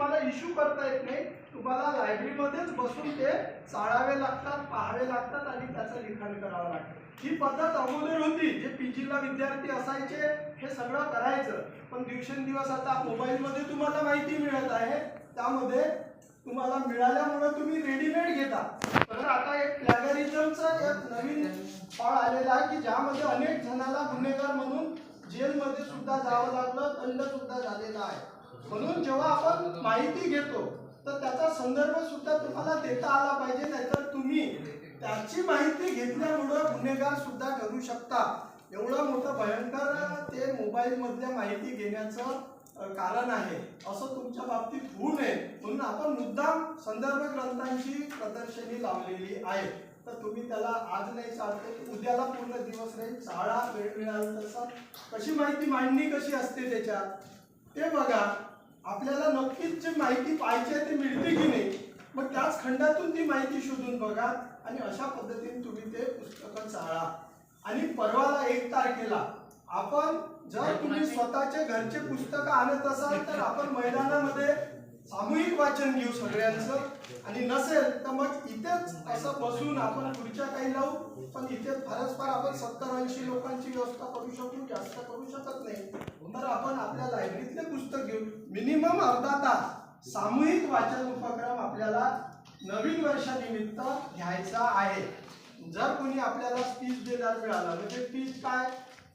तुम्हाला इश्यू करता येत नाही. तुम्हाला लायब्ररीमध्येच बसून ते चाळावे लागतात पाहावे लागतात आणि त्याचं लिखाण करावं लागतं. ही पद्धत अगोदर होती जे पी जीला विद्यार्थी असायचे हे सगळं करायचं. पण दिवसेंदिवस आता मोबाईलमध्ये तुम्हाला माहिती मिळत आहे. त्यामध्ये तुम्हाला मिळाल्यामुळे तुम्ही रेडीमेड घेता. तर आता एक प्लॅगरिझमचा एक नवीन फळ आलेला आहे की ज्यामध्ये अनेक जणाला गुन्हेगार म्हणून जेलमध्ये सुद्धा जावं लागलं दंड सुद्धा झालेला आहे. म्हणून जेव्हा आपण माहिती घेतो तर त्याचा संदर्भ सुद्धा तुम्हाला देता आला पाहिजे नाहीतर तुम्ही त्याची माहिती घेतल्यामुळं गुन्हेगार सुद्धा करू शकता. एवढं मोठं भयंकर ते मोबाईल मधल्या माहिती घेण्याचं कारण आहे. असं तुमच्या बाबतीत होऊ नये म्हणून आपण मुद्दाम संदर्भ ग्रंथांची प्रदर्शनी लावलेली आहे. तर तुम्ही त्याला आज नाही चालते उद्याला पूर्ण दिवस नाही चाळा वेळ मिळाला तसा कशी माहिती मांडणी कशी असते त्याच्यात? ते बघा आपल्याला नक्कीच जी माहिती पाहिजे ती मिळते की नाही मग त्याच खंडातून ती माहिती शोधून बघा आणि अशा पद्धतीने तुम्ही ते पुस्तकं चाळा. आणि परवाला एक तारखेला आपण जर तुम्ही स्वतःचे घरचे पुस्तकं आणत असाल तर आपण मैदानामध्ये सामूहिक वाचन घेऊ सगळ्यांचं. आणि नसेल तर मग इथेच असं बसून आपण खुर्च्या काही लावू. पण इथे परस्पर आपण सत्तर ऐंशी लोकांची व्यवस्था करू शकू जास्त करू शकत नाही. घेऊ मिनिमम अर्धा तास सामूहिक वाचन उपक्रम आपल्याला नवीन वर्षानिमित्त घ्यायचा आहे. जर कोणी आपल्याला स्पीच देणार मिळाला म्हणजे स्पीच काय?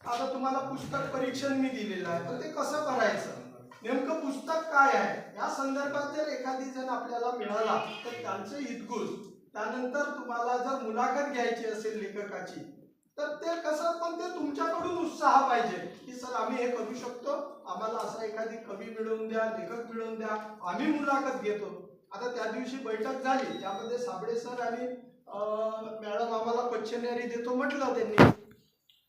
आता तुम्हाला पुस्तक परीक्षण मी दिलेलं आहे तर ते कसं करायचं नेमकं पुस्तक काय आहे? या संदर्भात जर एखादी जण आपल्याला मिळाला तर त्यांचे हितगुज त्यानंतर तुम्हाला जर मुलाखत घ्यायची असेल लेखकाची तर ते कसं पण ते तुमच्याकडून उत्साह पाहिजे. आम्ही हे करू शकतो. आम्हाला असं एखादी कवी मिळवून द्या लेखक मिळवून द्या. आम्ही मुलाखत घेतो. आता त्या दिवशी बैठक झाली. त्यामध्ये साबळे सर आणि मॅडम आम्हाला क्वेश्चनरी देतो म्हटलं त्यांनी.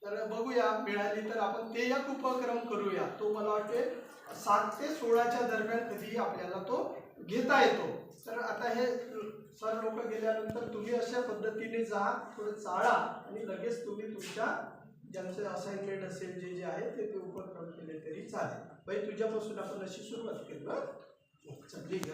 तर बघूया मिळाली तर आपण ते एक उपक्रम करूया. तो मला वाटते सात ते सोळाच्या दरम्यान कधीही आपल्याला तो घेता येतो. तर आता हे सर लोक गेल्यानंतर तुम्ही अशा पद्धतीने जा थोडं चाळा आणि लगेच तुम्ही तुमच्या ज्यांचे असाइनमेंट असेल जे जे आहे ते ते उपक्रम केले तरी चालेल. बाई तुझ्यापासून आपण अशी सुरुवात केली बरं चल, ठीक